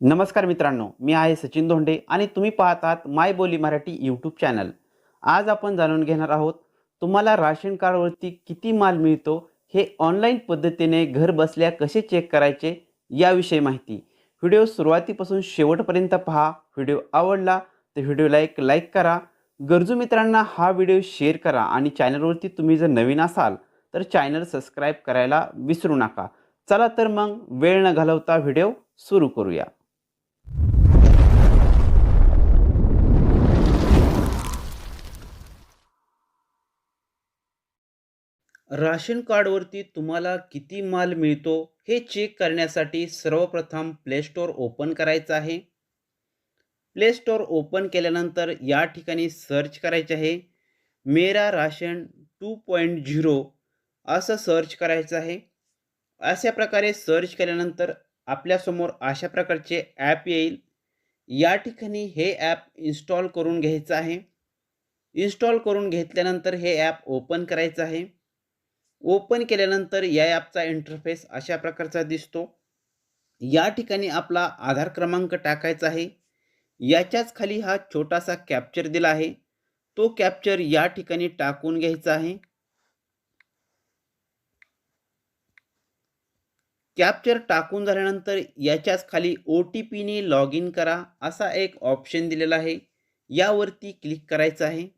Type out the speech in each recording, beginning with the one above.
नमस्कार मित्रांनो मी आहे सचिन धोंडे आणि तुम्ही पाहत आहात माय बोली मराठी यूट्यूब चॅनल आज आपण जाणून घेणार आहोत तुम्हाला राशन कार्डवरती किती माल मिळतो हे ऑनलाईन पद्धतीने घर बसल्या कसे चेक करायचे याविषयी माहिती. व्हिडिओ सुरुवातीपासून शेवटपर्यंत पहा व्हिडिओ आवडला तर व्हिडिओला एक लाईक करा. गरजू मित्रांना हा व्हिडिओ शेअर करा आणि चॅनलवरती तुम्ही जर नवीन असाल तर चॅनल सबस्क्राईब करायला विसरू नका. चला तर मग वेळ न घालवता व्हिडिओ सुरू करूया. राशन कार्डवरती तुम्हाला किती माल मिळतो हे चेक करण्यासाठी सर्वप्रथम प्लेस्टोअर ओपन करायचं आहे. प्लेस्टोअर ओपन केल्यानंतर या ठिकाणी सर्च करायचे आहे. Mera ration two point zero असं सर्च करायचं आहे. अशा प्रकारे सर्च केल्यानंतर आपल्यासमोर अशा प्रकारचे ॲप येईल. या ठिकाणी हे ॲप इन्स्टॉल करून घ्यायचं आहे. इन्स्टॉल करून घेतल्यानंतर हे ॲप ओपन करायचं आहे. ओपन केल्यानंतर या ॲपचा इंटरफेस अशा प्रकारचा दिसतो. या ठिकाणी आपला आधार क्रमांक टाकायचा आहे. याच्याच खाली हा छोटासा कॅप्चर दिला आहे. तो कॅप्चर या ठिकाणी टाकून घ्यायचा आहे. कॅप्चर टाकून झाल्यानंतर याच्याच खाली ओ टी पीने लॉग इन करा असा एक ऑप्शन दिलेला आहे. यावरती क्लिक करायचं आहे.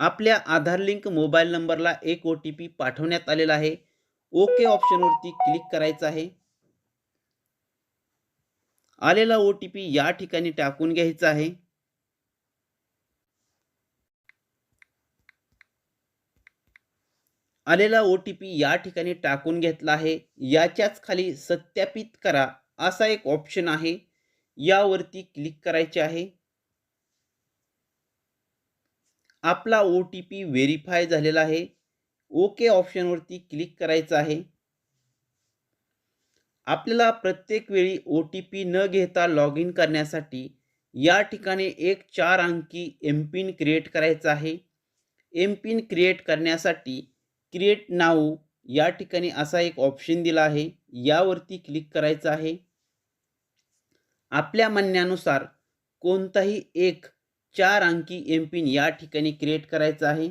आपल्या आधार लिंक मोबाईल नंबरला एक ओ टी पी पाठवण्यात आलेला आहे. ओके ऑप्शनवरती क्लिक करायचं आहे. आलेला ओ टी पी या ठिकाणी टाकून घ्यायचा आहे. आलेला ओ टी पी या ठिकाणी टाकून घेतला आहे. याच्याच खाली सत्यापित करा असा एक ऑप्शन आहे. यावरती क्लिक करायचे आहे. आपला ओ टी पी व्हेरीफाय झालेला आहे. ओके ऑप्शनवरती क्लिक करायचं आहे. आपल्याला प्रत्येक वेळी ओ टी पी न घेता लॉग इन करण्यासाठी या ठिकाणी एक चार अंकी एम पिन क्रिएट करायचा आहे. एम पिन क्रिएट करण्यासाठी क्रिएट नाऊ या ठिकाणी असा एक ऑप्शन दिला आहे. यावरती क्लिक करायचं आहे. आपल्या म्हणण्यानुसार कोणताही एक चार अंकी एम पिन या ठिकाणी क्रिएट करायचा आहे.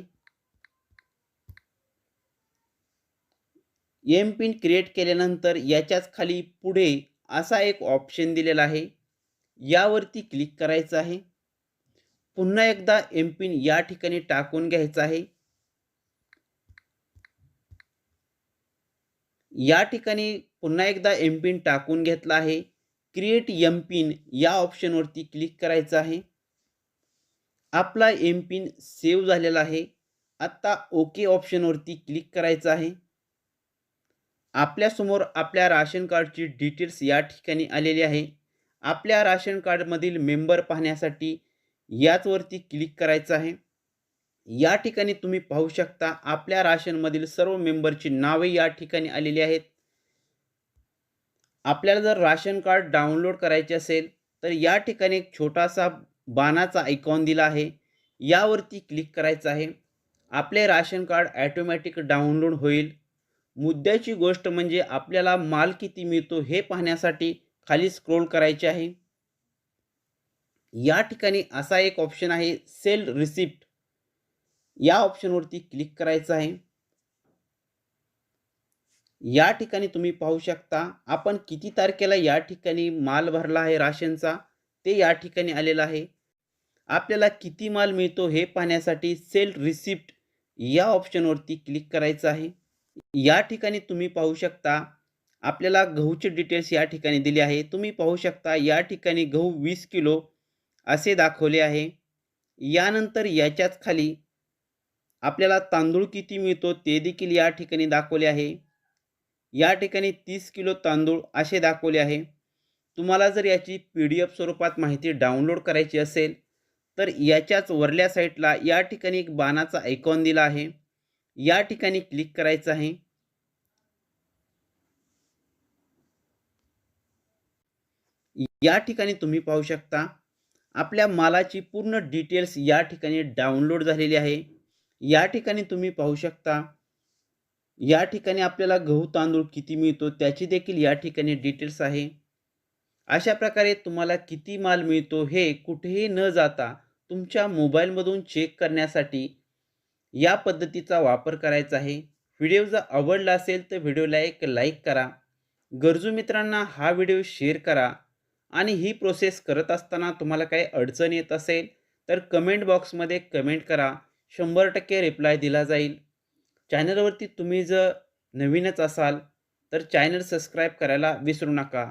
एम पिन क्रिएट केल्यानंतर याच्याच खाली पुढे असा एक ऑप्शन दिलेला आहे. यावरती क्लिक करायचं आहे. पुन्हा एकदा एम पिन या ठिकाणी टाकून घ्यायचा आहे. या ठिकाणी पुन्हा एकदा एम पिन टाकून घेतला आहे. क्रिएट एम पिन या ऑप्शनवरती क्लिक करायचं आहे. आपला एम पिन सेव्ह झालेला आहे. आत्ता ओके ऑप्शनवरती क्लिक करायचं आहे. आपल्यासमोर आपल्या राशन कार्डची डिटेल्स या ठिकाणी आलेली आहे. आपल्या राशन कार्डमधील मेंबर पाहण्यासाठी याचवरती क्लिक करायचं आहे. या ठिकाणी तुम्ही पाहू शकता आपल्या राशनमधील सर्व मेंबरची नावे या ठिकाणी आलेली आहेत. आपल्याला जर राशन कार्ड डाउनलोड करायचे असेल तर या ठिकाणी एक छोटासा बाणाचा आयकॉन दिला आहे. यावरती क्लिक करायचं आहे. आपले राशन कार्ड ॲटोमॅटिक डाउनलोड होईल. मुद्द्याची गोष्ट म्हणजे आपल्याला माल किती मिळतो हे पाहण्यासाठी खाली स्क्रोल करायचे आहे. या ठिकाणी असा एक ऑप्शन आहे सेल रिसिप्ट या ऑप्शनवरती क्लिक करायचं आहे. या ठिकाणी तुम्ही पाहू शकता आपण किती तारखेला या ठिकाणी माल भरला आहे राशनचा? ते या ठिकाणी आलेलं आहे. आपल्याला किती माल मिळतो हे पाहण्यासाठी सेल रिसिप्ट या ऑप्शनवरती क्लिक करायचं आहे. या ठिकाणी तुम्ही पाहू शकता आपल्याला गहूचे डिटेल्स या ठिकाणी दिले आहे. तुम्ही पाहू शकता या ठिकाणी गहू वीस किलो असे दाखवले आहे. यानंतर याच्याच खाली आपल्याला तांदूळ किती मिळतो ते देखील या ठिकाणी दाखवले आहे. या ठिकाणी तीस किलो तांदूळ असे दाखवले आहे. तुम्हाला जर याची पी डी एफ स्वरूपात माहिती डाउनलोड करायची असेल तर याच्याच वरल्या साईटला या ठिकाणी एक बाणाचा आयकॉन दिला आहे. या ठिकाणी क्लिक करायचं आहे. या ठिकाणी तुम्ही पाहू शकता आपल्या मालाची पूर्ण डिटेल्स या ठिकाणी डाउनलोड झालेली आहे. या ठिकाणी तुम्ही पाहू शकता या ठिकाणी आपल्याला गहू तांदूळ किती मिळतो त्याची देखील या ठिकाणी डिटेल्स आहे. अशा प्रकारे तुम्हाला किती माल मिळतो हे कुठेही न जाता तुमच्या मोबाईलमधून चेक करण्यासाठी या पद्धतीचा वापर करायचा आहे. व्हिडिओ जर आवडला असेल तर व्हिडिओला एक लाईक करा. गरजू मित्रांना हा व्हिडिओ शेअर करा आणि ही प्रोसेस करत असताना तुम्हाला काही अडचण येत असेल तर कमेंट बॉक्समध्ये कमेंट करा. शंभर टक्के रिप्लाय दिला जाईल. चॅनलवरती तुम्ही जर नवीनच असाल तर चॅनल सबस्क्राईब करायला विसरू नका.